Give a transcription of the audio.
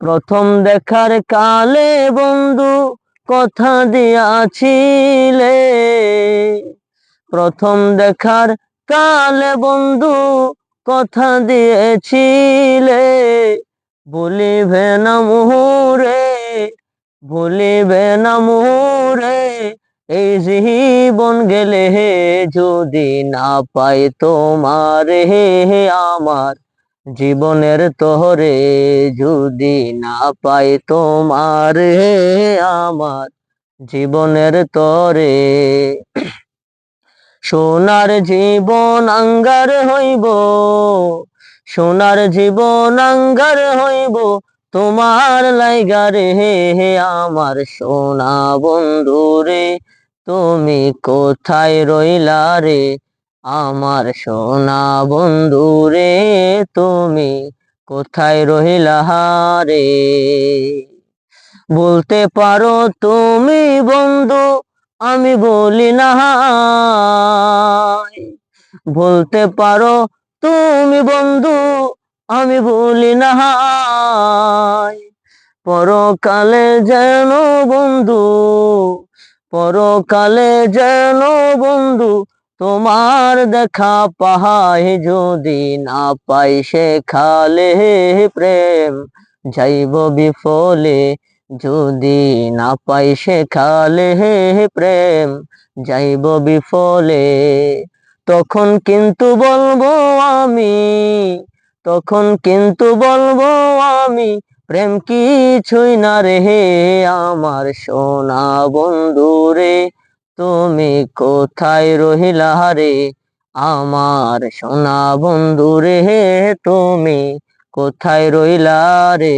প্রথম দেখার কালে বন্ধু কথা দিয়াছিলে। প্রথম দেখার কালে বন্ধু কথা দিয়েছিলে। বলিবে না মুহুরে ভুলিবে না মুহুরে এই জীবন গেলে যদি না পাই তোমার হে, আমার। জীবনের তোহরে যদি না পাই তোমার হে আমার, জীবনের তরে সোনার জীবন আঙ্গার হইব, সোনার জীবন আঙ্গার হইব, তোমার লাইগারে হে হে আমার সোনা বন্ধু রে, তুমি কোথায় রইলা রে? আমার সোনা বন্ধু রে, তুমি কোথায় রহিলা রে বলতে পারো তুমি বন্ধু, আমি বলি না বলতে পারো তুমি বন্ধু, আমি বলি না পরকালে যেন বন্ধু, পরকালে যেন বন্ধু তোমার দেখা পাহাই যদি না পাই সেখালে প্রেম। যাইব বিফলে যদি না পাই সেখালে প্রেম। যাইব বিফলে তখন কিন্তু বলব আমি, তখন কিন্তু বলব আমি, প্রেম কিছুই না রে আমার সোনা বন্ধু রে তুমি কোথায় রহিলা রে? আমার সোনা বন্ধু রে তুমি কোথায় রইলা রে?